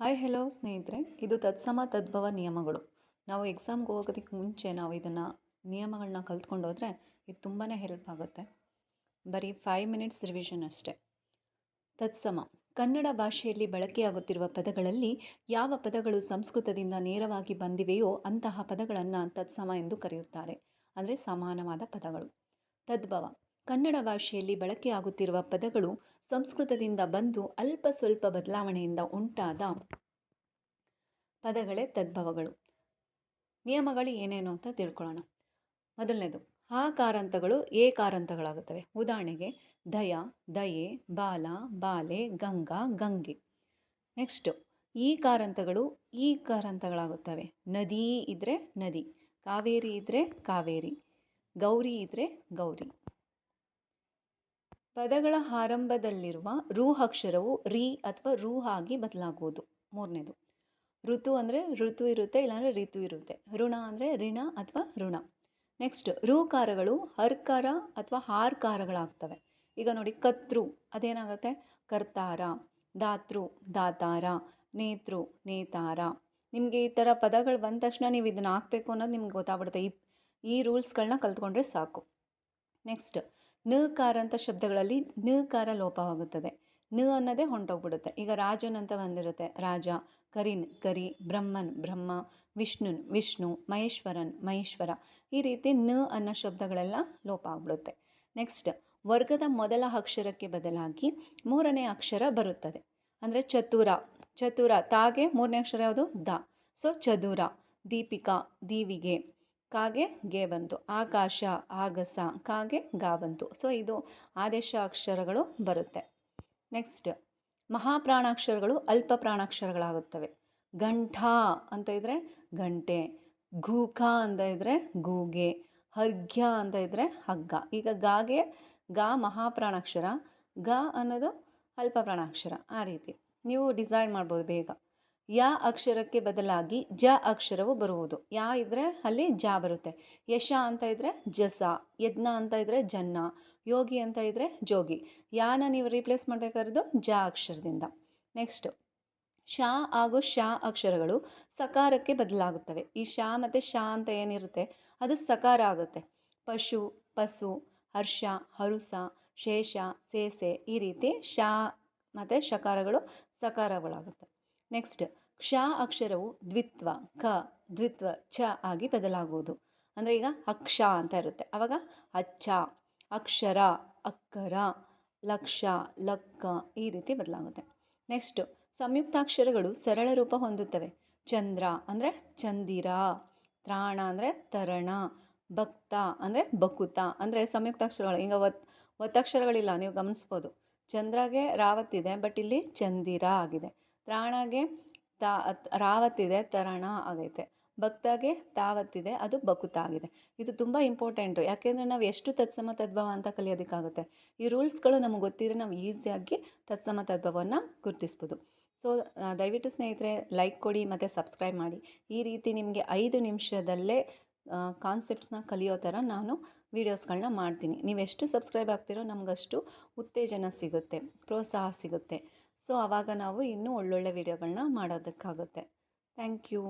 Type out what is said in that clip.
Hi hello ಸ್ನೇಹಿತರೆ. ಇದು ತತ್ಸಮ ತದ್ಭವ ನಿಯಮಗಳು. ನಾವು ಎಕ್ಸಾಮ್ಗೆ ಹೋಗೋದಕ್ಕೆ ಮುಂಚೆ ನಾವು ಇದನ್ನು ನಿಯಮಗಳನ್ನ ಕಲ್ತ್ಕೊಂಡು ಹೋದರೆ ಇದು ತುಂಬಾ ಹೆಲ್ಪ್ ಆಗುತ್ತೆ. ಬರೀ ಫೈವ್ ಮಿನಿಟ್ಸ್ ರಿವಿಷನ್ ಅಷ್ಟೇ. ತತ್ಸಮ. ಕನ್ನಡ ಭಾಷೆಯಲ್ಲಿ ಬಳಕೆಯಾಗುತ್ತಿರುವ ಪದಗಳಲ್ಲಿ ಯಾವ ಪದಗಳು ಸಂಸ್ಕೃತದಿಂದ ನೇರವಾಗಿ ಬಂದಿವೆಯೋ ಅಂತಹ ಪದಗಳನ್ನು ತತ್ಸಮ ಎಂದು ಕರೆಯುತ್ತಾರೆ. ಅಂದರೆ ಸಮಾನವಾದ ಪದಗಳು. ತದ್ಭವ. ಕನ್ನಡ ಭಾಷೆಯಲ್ಲಿ ಬಳಕೆಯಾಗುತ್ತಿರುವ ಪದಗಳು ಸಂಸ್ಕೃತದಿಂದ ಬಂದು ಅಲ್ಪ ಸ್ವಲ್ಪ ಬದಲಾವಣೆಯಿಂದ ಉಂಟಾದ ಪದಗಳೇ ತದ್ಭವಗಳು. ನಿಯಮಗಳು ಏನೇನು ಅಂತ ತಿಳ್ಕೊಳ್ಳೋಣ. ಮೊದಲನೇದು ಏ ಕಾರಂತಗಳಾಗುತ್ತವೆ. ಉದಾಹರಣೆಗೆ, ದಯ, ದಯೆ, ಬಾಲ, ಬಾಲೆ, ಗಂಗಾ, ಗಂಗೆ. ನೆಕ್ಸ್ಟು ಈ ಕಾರಂತಗಳು ಈ ಕಾರಂತಗಳಾಗುತ್ತವೆ. ನದಿ ಇದ್ದರೆ ನದಿ, ಕಾವೇರಿ ಇದ್ದರೆ ಕಾವೇರಿ, ಗೌರಿ ಇದ್ದರೆ ಗೌರಿ. ಪದಗಳ ಆರಂಭದಲ್ಲಿರುವ ರು ಅಕ್ಷರವು ರೀ ಅಥವಾ ರು ಆಗಿ ಬದಲಾಗುವುದು. ಮೂರನೇದು, ಋತು ಅಂದರೆ ಋತು ಇರುತ್ತೆ, ಇಲ್ಲಾಂದರೆ ಋತು ಇರುತ್ತೆ. ಋಣ ಅಂದರೆ ಋಣ ಅಥವಾ ಋಣ. ನೆಕ್ಸ್ಟ್ ಋಕಾರಗಳು ಹರ್ಕಾರ ಅಥವಾ ಹಾರ್ಕಾರಗಳಾಗ್ತವೆ. ಈಗ ನೋಡಿ ಕತ್ರು ಅದೇನಾಗುತ್ತೆ? ಕರ್ತಾರ, ದಾತೃ, ದಾತಾರ, ನೇತೃ, ನೇತಾರ. ನಿಮಗೆ ಈ ಥರ ಪದಗಳು ಬಂದ ತಕ್ಷಣ ನೀವು ಇದನ್ನು ಹಾಕಬೇಕು ಅನ್ನೋದು ನಿಮ್ಗೆ ಗೊತ್ತಾಗ್ಬಿಡುತ್ತೆ. ಈ ಈ ರೂಲ್ಸ್ಗಳನ್ನ ಕಲ್ತ್ಕೊಂಡ್ರೆ ಸಾಕು. ನೆಕ್ಸ್ಟ್ ಕಾರ ಅಂತ ಶಬ್ದಗಳಲ್ಲಿ ಕಾರ ಲೋಪವಾಗುತ್ತದೆ. ನ ಅನ್ನೋದೇ ಹೊಂಟೋಗ್ಬಿಡುತ್ತೆ. ಈಗ ರಾಜನ್ ಅಂತ ಬಂದಿರುತ್ತೆ. ರಾಜ, ಕರಿನ್, ಕರಿ, ಬ್ರಹ್ಮನ್, ಬ್ರಹ್ಮ, ವಿಷ್ಣುನ್, ವಿಷ್ಣು, ಮಹೇಶ್ವರನ್, ಮಹೇಶ್ವರ. ಈ ರೀತಿ ನ ಅನ್ನೋ ಶಬ್ದಗಳೆಲ್ಲ ಲೋಪ ಆಗ್ಬಿಡುತ್ತೆ ನೆಕ್ಸ್ಟ್, ವರ್ಗದ ಮೊದಲ ಅಕ್ಷರಕ್ಕೆ ಬದಲಾಗಿ ಮೂರನೇ ಅಕ್ಷರ ಬರುತ್ತದೆ. ಅಂದರೆ ಚತುರ. ಚತುರ ತಾಗೆ ಮೂರನೇ ಅಕ್ಷರ ಯಾವುದು? ದ. ಸೊ, ಚದುರ, ದೀಪಿಕಾ, ದೀವಿಗೆ. ಕಾಗೆ ಗೆ ಬಂತು. ಆಕಾಶ, ಆಗಸ, ಕಾಗೆ ಗಾ ಬಂತು. ಸೊ ಇದು ಆದೇಶ ಅಕ್ಷರಗಳು ಬರುತ್ತೆ. ನೆಕ್ಸ್ಟ್ ಮಹಾಪ್ರಾಣಾಕ್ಷರಗಳು ಅಲ್ಪ ಪ್ರಾಣಾಕ್ಷರಗಳಾಗುತ್ತವೆ. ಅಂತ ಇದ್ದರೆ ಗಂಟೆ ಘೂಖ ಅಂತ ಇದ್ದರೆ ಗೂಗೆ, ಹರ್ಘ್ಯ ಅಂತ ಇದ್ದರೆ ಹಗ್ಗ. ಈಗ ಗಾಗೆ, ಗಾ ಮಹಾಪ್ರಾಣಾಕ್ಷರ, ಗ ಅನ್ನೋದು ಅಲ್ಪ ಪ್ರಾಣಾಕ್ಷರ ಆ ರೀತಿ. ನೀವು ಡಿಸೈಡ್ ಮಾಡ್ಬೋದು ಬೇಗ. ಯ ಅಕ್ಷರಕ್ಕೆ ಬದಲಾಗಿ ಜ ಅಕ್ಷರವು ಬರುವುದು. ಯಾ ಇದ್ದರೆ ಅಲ್ಲಿ ಜ ಬರುತ್ತೆ. ಯಶ ಅಂತ ಇದ್ದರೆ ಜಸ, ಯಜ್ಞ ಅಂತ ಇದ್ದರೆ ಜನ್ನ, ಯೋಗಿ ಅಂತ ಇದ್ದರೆ ಜೋಗಿ. ಯಾನ ನೀವು ರೀಪ್ಲೇಸ್ ಮಾಡಬೇಕಾದ್ರದ್ದು ಜ ಅಕ್ಷರದಿಂದ. ನೆಕ್ಸ್ಟ್ ಶ ಹಾಗೂ ಶ ಅಕ್ಷರಗಳು ಸಕಾರಕ್ಕೆ ಬದಲಾಗುತ್ತವೆ. ಈ ಶ ಮತ್ತು ಶ ಅಂತ ಏನಿರುತ್ತೆ? ಅದು ಸಕಾರ ಆಗುತ್ತೆ. ಪಶು, ಪಸು, ಹರ್ಷ, ಹರುಸ, ಶೇಷ, ಸೇಸೆ ಈ ರೀತಿ ಶ ಮತ್ತು ಶಕಾರಗಳು ಸಕಾರಗಳಾಗುತ್ತೆ. ನೆಕ್ಸ್ಟ್ ಕ್ಷ ಅಕ್ಷರವು ದ್ವಿತ್ವ, ಕ, ದ್ವಿತ್ವ, ಛ ಆಗಿ ಬದಲಾಗುವುದು. ಅಂದರೆ ಈಗ ಅಕ್ಷ ಅಂತ ಇರುತ್ತೆ. ಆವಾಗ ಅಚ್ಚ, ಅಕ್ಷರ, ಅಕ್ಕರ, ಲಕ್ಷ, ಲಕ್ಕ ಈ ರೀತಿ ಬದಲಾಗುತ್ತೆ. ನೆಕ್ಸ್ಟು ಸಂಯುಕ್ತಾಕ್ಷರಗಳು ಸರಳ ರೂಪ ಹೊಂದುತ್ತವೆ. ಚಂದ್ರ ಅಂದರೆ ಚಂದಿರ, ತ್ರಾಣ ಅಂದರೆ ತರಣ, ಭಕ್ತ ಅಂದರೆ ಬಕುತ ಅಂದರೆ ಸಂಯುಕ್ತಾಕ್ಷರಗಳು. ಈಗ ಒತ್ ಒತ್ತಕ್ಷರಗಳಿಲ್ಲ ನೀವು ಗಮನಿಸ್ಬೋದು. ಚಂದ್ರಗೆ ರಾವತ್ತಿದೆ ಬಟ್ ಇಲ್ಲಿ ಚಂದಿರ ಆಗಿದೆ. ತ್ರಾಣಗೆ ತಾ, ರಾವತ್ತಿದೆ, ತರಣ ಆಗೈತೆ. ಭಕ್ತಾಗೆ ತಾವತ್ತಿದೆ, ಅದು ಬಕುತ ಆಗಿದೆ ಇದು ತುಂಬ ಇಂಪಾರ್ಟೆಂಟು ಯಾಕೆಂದರೆ ನಾವು ಎಷ್ಟು ತತ್ಸಮ ತದ್ಭವ ಅಂತ ಕಲಿಯೋದಕ್ಕಾಗುತ್ತೆ. ಈ ರೂಲ್ಸ್ಗಳು ನಮಗೆ ಗೊತ್ತಿದ್ರೆ ನಾವು ಈಸಿಯಾಗಿ ತತ್ಸಮ ತದ್ಭವವನ್ನು ಗುರುತಿಸ್ಬೋದು. ಸೊ ದಯವಿಟ್ಟು ಸ್ನೇಹಿತರೆ ಲೈಕ್ ಕೊಡಿ ಮತ್ತು ಸಬ್ಸ್ಕ್ರೈಬ್ ಮಾಡಿ. ಈ ರೀತಿ ನಿಮಗೆ ಐದು ನಿಮಿಷದಲ್ಲೇ ಕಾನ್ಸೆಪ್ಟ್ಸ್ನ ಕಲಿಯೋ ಥರ ನಾನು ವೀಡಿಯೋಸ್ಗಳನ್ನ ಮಾಡ್ತೀನಿ. ನೀವೆಷ್ಟು ಸಬ್ಸ್ಕ್ರೈಬ್ ಆಗ್ತಿರೋ ನಮಗಷ್ಟು ಉತ್ತೇಜನ ಸಿಗುತ್ತೆ, ಪ್ರೋತ್ಸಾಹ ಸಿಗುತ್ತೆ. ಸೊ ಆವಾಗ ನಾವು ಇನ್ನೂ ಒಳ್ಳೊಳ್ಳೆ ವೀಡಿಯೋಗಳನ್ನ ಮಾಡೋದಕ್ಕಾಗುತ್ತೆ. Thank you.